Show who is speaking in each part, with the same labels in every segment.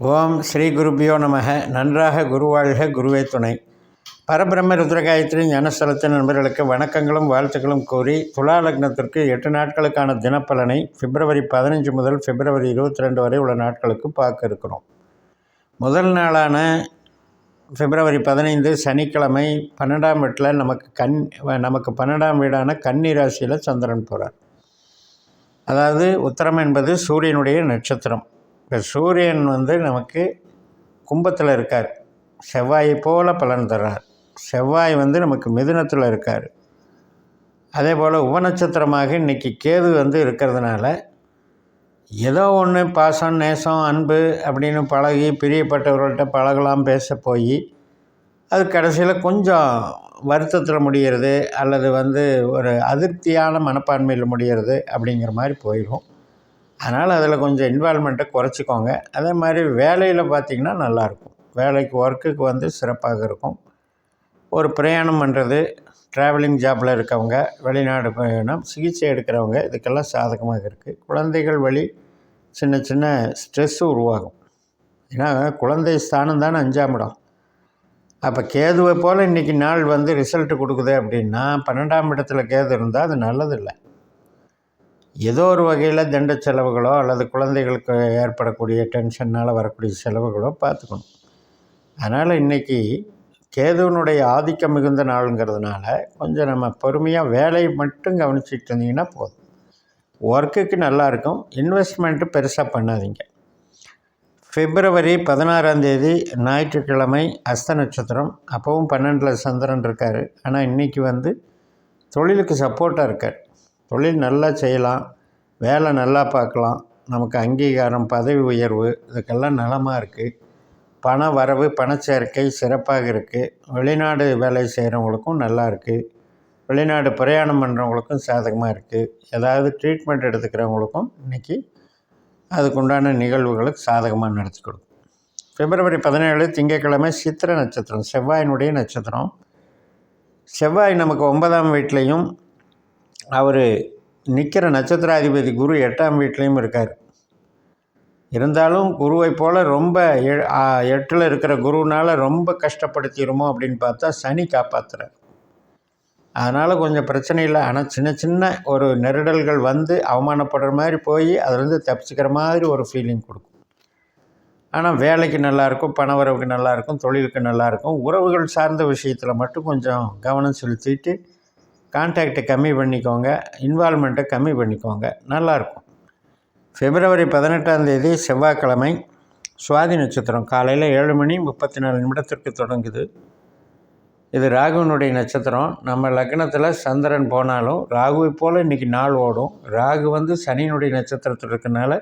Speaker 1: ஓம் ஸ்ரீ குருபியோ நமக. நன்றாக குருவாழ்க குருவே துணை. பரபிரம்ம ருத்ரகாயத்ரி ஞானஸ்தலத்தின் நண்பர்களுக்கு வணக்கங்களும் வாழ்த்துக்களும் கூறி துலா லக்னத்திற்கு எட்டு நாட்களுக்கான தினப்பலனை பிப்ரவரி பதினஞ்சு முதல் பிப்ரவரி இருபத்தி ரெண்டு வரை உள்ள நாட்களுக்கு பார்க்க இருக்கிறோம். முதல் நாளான பிப்ரவரி பதினைந்து சனிக்கிழமை பன்னெண்டாம் வீட்டில் நமக்கு கண் நமக்கு பன்னெண்டாம் வீடான கன்னி ராசியில் சந்திரன் போகிறார் அதாவது உத்தரம் என்பது சூரியனுடைய நட்சத்திரம். இப்போ சூரியன் வந்து நமக்கு கும்பத்தில் இருக்கார். செவ்வாயை போல் பலன் தர்றார். செவ்வாய் வந்து நமக்கு மிதுனத்தில் இருக்கார். அதே போல் உபநட்சத்திரமாக இன்றைக்கி கேது வந்து இருக்கிறதுனால ஏதோ ஒன்று பாசம் நேசம் அன்பு அப்படின்னு பழகி பிரியப்பட்டவர்கள்ட்ட பழகலாம் பேச போய் அது கடைசியில் கொஞ்சம் வருத்தத்தில் முடிகிறது அல்லது வந்து ஒரு அதிருப்தியான மனப்பான்மையில் முடிகிறது அப்படிங்கிற மாதிரி போயிடும் அதனால் அதில் கொஞ்சம் இன்வால்மெண்ட்டை குறைச்சிக்கோங்க. அதே மாதிரி வேலையில் பார்த்திங்கன்னா நல்லாயிருக்கும். வேலைக்கு ஒர்க்குக்கு வந்து சிறப்பாக இருக்கும். ஒரு பிரயாணம் பண்ணுறது ட்ராவலிங் ஜாப்பில் இருக்கவங்க வெளிநாடு பயணம் சிகிச்சை எடுக்கிறவங்க இதுக்கெல்லாம் சாதகமாக இருக்குது குழந்தைகள் வழி சின்ன சின்ன ஸ்ட்ரெஸ்ஸு உருவாகும். ஏன்னா குழந்தை ஸ்தானம் தானே அஞ்சாம் இடம். அப்போ கேதுவை போல் இன்றைக்கி நாள் வந்து ரிசல்ட்டு கொடுக்குது அப்படின்னா பன்னெண்டாம் இடத்துல கேது இருந்தால் அது நல்லதில்லை. ஏதோ ஒரு வகையில் திண்ட செலவுகளோ அல்லது குழந்தைகளுக்கு ஏற்படக்கூடிய டென்ஷன்னால் வரக்கூடிய செலவுகளோ பார்த்துக்கணும். அதனால் இன்றைக்கி கேதுவனுடைய ஆதிக்கம் மிகுந்த நாளுங்கிறதுனால கொஞ்சம் நம்ம பொறுமையாக வேலையை மட்டும் கவனிச்சிட்டு இருந்தீங்கன்னா போதும். ஒர்க்குக்கு நல்லாயிருக்கும் இன்வெஸ்ட்மெண்ட்டு பெருசாக பண்ணாதீங்க. பிப்ரவரி பதினாறாம் தேதி ஞாயிற்றுக்கிழமை அஸ்த நட்சத்திரம். அப்போவும் பன்னெண்டில் சந்திரன் இருக்கார். ஆனால் இன்றைக்கி வந்து தொழிலுக்கு சப்போர்ட்டாக இருக்கார். தொழில் நல்லா செய்யலாம் வேலை நல்லா பார்க்கலாம் நமக்கு அங்கீகாரம் பதவி உயர்வு இதுக்கெல்லாம் நலமாக இருக்குது பண வரவு பணச்சேர்க்கை சிறப்பாக இருக்குது வெளிநாடு வேலை செய்கிறவங்களுக்கும் நல்லா இருக்குது வெளிநாடு பிரயாணம் பண்ணுறவங்களுக்கும் சாதகமாக இருக்குது ஏதாவது ட்ரீட்மெண்ட் எடுத்துக்கிறவங்களுக்கும் இன்றைக்கி அதுக்குண்டான நிகழ்வுகளுக்கு சாதகமாக நடத்தி கொடுக்கும். பிப்ரவரி பதினேழு திங்கட்கிழமை சித்திர நட்சத்திரம் செவ்வாயினுடைய நட்சத்திரம். செவ்வாய் நமக்கு ஒன்பதாம் வீட்லேயும் அவர் நிற்கிற நட்சத்திராதிபதி குரு எட்டாம் வீட்லேயும் இருக்கார். இருந்தாலும் குருவை போல் ரொம்ப எட்டில் இருக்கிற குருனால் ரொம்ப கஷ்டப்படுத்திடுமோ அப்படின்னு பார்த்தா சனி காப்பாற்றுறார் அதனால் கொஞ்சம் பிரச்சனை இல்லை. ஆனால் சின்ன சின்ன ஒரு நெருடல்கள் வந்து அவமானப்படுற மாதிரி போய் அதுலேருந்து தப்பிச்சுக்கிற மாதிரி ஒரு ஃபீலிங் கொடுக்கும். ஆனால் வேலைக்கு நல்லாயிருக்கும் பணவரவுக்கு நல்லாயிருக்கும் தொழிலுக்கு நல்லாயிருக்கும் உறவுகள் சார்ந்த விஷயத்தில் மட்டும் கொஞ்சம் கவனம் செலுத்திட்டு கான்டாக்டை கம்மி பண்ணிக்கோங்க இன்வால்மெண்ட்டை கம்மி பண்ணிக்கோங்க. நல்லாயிருக்கும் பிப்ரவரி பதினெட்டாம் தேதி செவ்வாய்க்கிழமை சுவாதி நட்சத்திரம் காலையில் ஏழு மணி முப்பத்தி நாலு நிமிடத்திற்கு தொடங்குது. இது ராகுவனுடைய நட்சத்திரம். நம்ம லக்னத்தில் சந்திரன் போனாலும் ராகுவை போல் இன்றைக்கி நாள் ஓடும். ராகு வந்து சனியினுடைய நட்சத்திரத்தில் இருக்கனால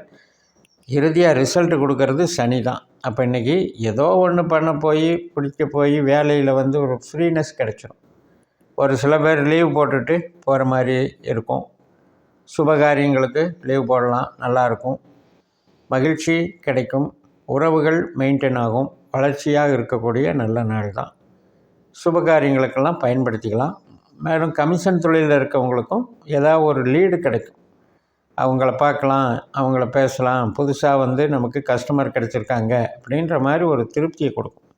Speaker 1: இறுதியாக ரிசல்ட் கொடுக்கறது சனி தான் அப்போ இன்றைக்கி ஏதோ ஒன்று பண்ண போய் பிடிக்க போய் வேலையில் வந்து ஒரு ஃப்ரீனஸ் கிடச்சிரும். ஒரு சில பேர் லீவ் போட்டுட்டு போகிற மாதிரி இருக்கும். சுபகாரியங்களுக்கு லீவ் போடலாம் நல்லாயிருக்கும் மகிழ்ச்சி கிடைக்கும். உறவுகள் மெயின்டைன் ஆகும். வளர்ச்சியாக இருக்கக்கூடிய நல்ல நாள் தான். சுபகாரியங்களுக்கெல்லாம் பயன்படுத்திக்கலாம். மேலும் கமிஷன் தொழிலில் இருக்கவங்களுக்கும் ஏதாவது ஒரு லீடு கிடைக்கும். அவங்கள பார்க்கலாம் அவங்கள பேசலாம். புதுசாக வந்து நமக்கு கஸ்டமர் கிடச்சிருக்காங்க அப்படின்ற மாதிரி ஒரு திருப்தியை கொடுக்கும்.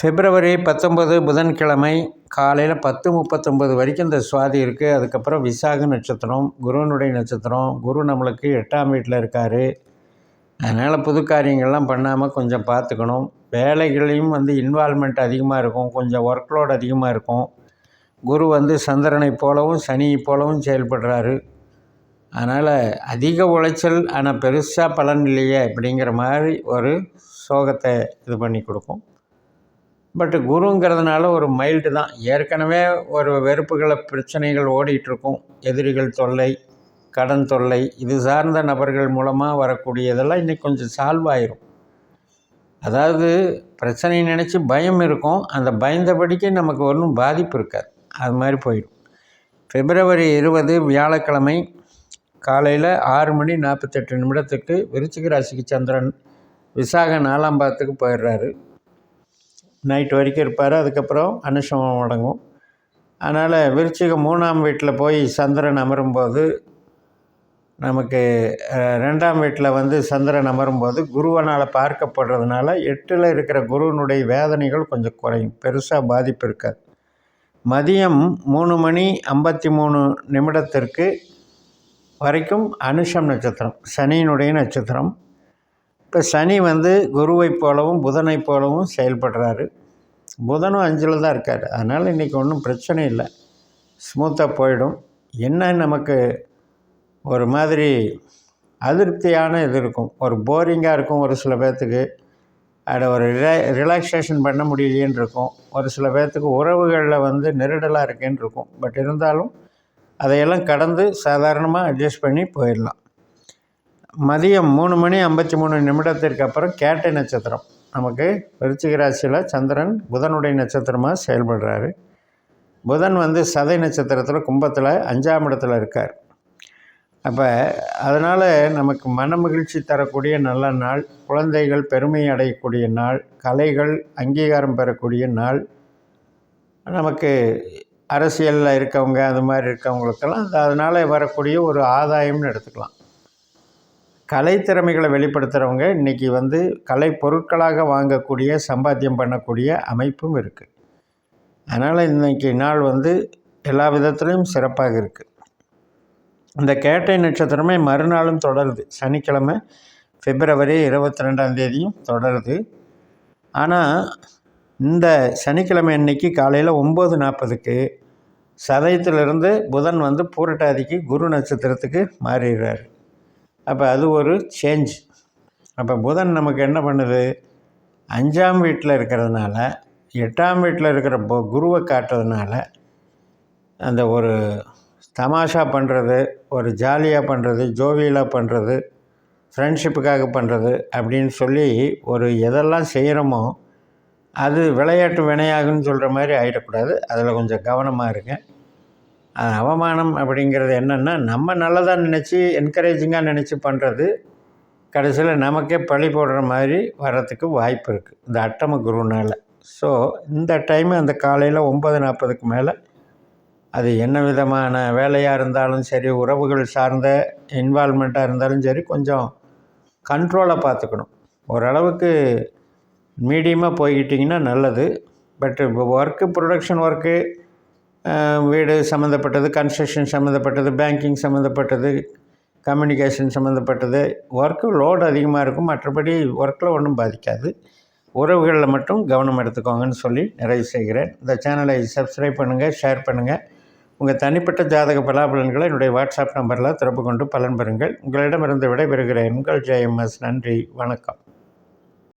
Speaker 1: பிப்ரவரி பத்தொம்பது புதன்கிழமை காலையில் பத்து முப்பத்தொம்பது வரைக்கும் இந்த சுவாதி இருக்குது அதுக்கப்புறம் விசாக நட்சத்திரம் குருவனுடைய நட்சத்திரம். குரு நம்மளுக்கு எட்டாம் வீட்டில் இருக்கார். அதனால் புது காரியங்கள்லாம் பண்ணாமல் கொஞ்சம் பார்த்துக்கணும். வேலைகளையும் வந்து இன்வால்மெண்ட் அதிகமாக இருக்கும். கொஞ்சம் ஒர்க் லோட் அதிகமாக இருக்கும். குரு வந்து சந்திரனை போலவும் சனியை போலவும் செயல்படுறாரு. அதனால் அதிக உளைச்சல் ஆனால் பெருசாக பலன் இல்லையே அப்படிங்கிற மாதிரி ஒரு சோகத்தை இது பண்ணி கொடுக்கும். பட்டு குருங்கிறதுனால ஒரு மைல்டு தான். ஏற்கனவே ஒரு வெறுப்புகளை பிரச்சனைகள் ஓடிட்டுருக்கும். எதிரிகள் தொல்லை கடன் தொல்லை இது சார்ந்த நபர்கள் மூலமாக வரக்கூடியதெல்லாம் இன்றைக்கி கொஞ்சம் சால்வ் ஆயிரும். அதாவது பிரச்சனை நினச்சி பயம் இருக்கும். அந்த பயந்தபடிக்கு நமக்கு ஒன்றும் பாதிப்பு இருக்காது. அது மாதிரி போயிடும். பிப்ரவரி இருபது வியாழக்கிழமை காலையில் ஆறு மணி நாற்பத்தெட்டு நிமிடத்துக்கு விருச்சிக ராசிக்கு சந்திரன் விசாக நாலாம் பாதத்துக்கு போயிடுறாரு. நைட் வரைக்கும் இருப்பார். அதுக்கப்புறம் அனுஷமம் அடங்கும். அதனால் விருச்சிகம் மூணாம் வீட்டில் போய் சந்திரன் அமரும்போது நமக்கு ரெண்டாம் வீட்டில் வந்து சந்திரன் அமரும்போது குருவனால் பார்க்கப்படுறதுனால எட்டில் இருக்கிற குருவினுடைய வேதனைகள் கொஞ்சம் குறையும். பெருசாக பாதிப்பு இருக்காது. மதியம் மூணு மணி ஐம்பத்தி மூணு நிமிடத்திற்கு வரைக்கும் அனுஷம் நட்சத்திரம் சனியினுடைய நட்சத்திரம். இப்போ சனி வந்து குருவைப் போலவும் புதனைப் போலவும் செயல்படுறாரு. புதனும் அஞ்சில் தான் இருக்கார். அதனால் இன்றைக்கி ஒன்றும் பிரச்சனை இல்லை. ஸ்மூத்தாக போயிடும். என்ன நமக்கு ஒரு மாதிரி அதிருப்தியான இது இருக்கும். ஒரு போரிங்காக இருக்கும் ஒரு சில பேர்த்துக்கு. அதில் ஒரு ரிலா ரிலாக்ஸேஷன் பண்ண முடியலையேன்னு இருக்கும். ஒரு சில பேர்த்துக்கு உறவுகளில் வந்து நெருடலாக இருக்கேன்னு இருக்கும். பட் இருந்தாலும் அதையெல்லாம் கடந்து சாதாரணமாக அட்ஜஸ்ட் பண்ணி போயிடலாம். மதியம் மூணு மணி ஐம்பத்தி மூணு நிமிடத்திற்கு அப்புறம் கேட்டை நட்சத்திரம். நமக்கு விருச்சிக ராசியில் சந்திரன் புதனுடைய நட்சத்திரமாக செயல்படுறாரு. புதன் வந்து சதை நட்சத்திரத்தில் கும்பத்தில் அஞ்சாம் இடத்துல இருக்கார். அப்போ அதனால் நமக்கு மன மகிழ்ச்சி தரக்கூடிய நல்ல நாள் குழந்தைகள் பெருமை அடையக்கூடிய நாள் கலைகள் அங்கீகாரம் பெறக்கூடிய நாள். நமக்கு அரசியலில் இருக்கவங்க அது மாதிரி இருக்கவங்களுக்கெல்லாம் அதனால் வரக்கூடிய ஒரு ஆதாயம்னு எடுத்துக்கலாம். கலை திறமைகளை வெளிப்படுத்துகிறவங்க இன்றைக்கி வந்து கலை பொருட்களாக வாங்கக்கூடிய சம்பாத்தியம் பண்ணக்கூடிய அமைப்பும் இருக்குது அதனால் இன்றைக்கி நாள் வந்து எல்லா விதத்துலேயும் சிறப்பாக இருக்குது இந்த கேட்டை நட்சத்திரமே மறுநாளும் தொடருது. சனிக்கிழமை பிப்ரவரி இருபத்தி ரெண்டாம் தேதியும் தொடருது. ஆனால் இந்த சனிக்கிழமை அன்னைக்கு காலையில் ஒம்பது நாற்பதுக்கு சதயத்திலிருந்து புதன் வந்து பூரட்டாதிக்கு குரு நட்சத்திரத்துக்கு மாறிடுறாரு அப்போ அது ஒரு சேஞ்ச் அப்போ புதன் நமக்கு என்ன பண்ணுது? அஞ்சாம் வீட்டில் இருக்கிறதுனால எட்டாம் வீட்டில் இருக்கிற பு- குருவை காட்டுறதுனால அந்த ஒரு தமாஷா பண்ணுறது ஒரு ஜாலியாக பண்ணுறது ஜோவியலாக பண்ணுறது ஃப்ரெண்ட்ஷிப்புக்காக பண்ணுறது அப்படின்னு சொல்லி ஒரு எதெல்லாம் செய்கிறோமோ அது விளையாட்டு வினையாகுன்னு சொல்கிற மாதிரி ஆகிடக்கூடாது அதில் கொஞ்சம் கவனமாக இருங்க. அவமானம் அப்படிங்கிறது என்னென்னா நம்ம நல்லதாக நினச்சி என்கரேஜிங்காக நினச்சி பண்ணுறது கடைசியில் நமக்கே பழி போடுற மாதிரி வர்றதுக்கு வாய்ப்பு இருக்குது இந்த அட்டம குருனால். ஸோ இந்த டைமு அந்த காலையில் ஒம்பது நாற்பதுக்கு மேலே அது என்ன விதமான வேலையாக இருந்தாலும் சரி உறவுகள் சார்ந்த இன்வால்மெண்ட்டாக இருந்தாலும் சரி கொஞ்சம் கண்ட்ரோலாக பார்த்துக்கணும். ஓரளவுக்கு மீடியமாக போய்கிட்டிங்கன்னா நல்லது. பட் ஒர்க்கு ப்ரொடக்ஷன் ஒர்க்கு வீடு சம்மந்தப்பட்டது கன்ஸ்ட்ரக்ஷன் சம்மந்தப்பட்டது பேங்கிங் சம்மந்தப்பட்டது கம்யூனிகேஷன் சம்மந்தப்பட்டது. ஒர்க்கு லோடு அதிகமாக இருக்கும். மற்றபடி ஒர்க்கில் ஒன்றும் பாதிக்காது. உறவுகளில் மட்டும் கவனம் எடுத்துக்கோங்கன்னு சொல்லி நிறைவு செய்கிறேன். இந்த சேனலை சப்ஸ்கிரைப் பண்ணுங்கள் ஷேர் பண்ணுங்கள் உங்கள் தனிப்பட்ட ஜாதக பலாபலன்களை என்னுடைய வாட்ஸ்அப் நம்பரில் தொடர்பு கொண்டு பலன் பெறுங்கள். உங்களிடமிருந்து விடைபெறுகிறேன். உங்கள் ஜெயம்எஸ் நன்றி. வணக்கம்.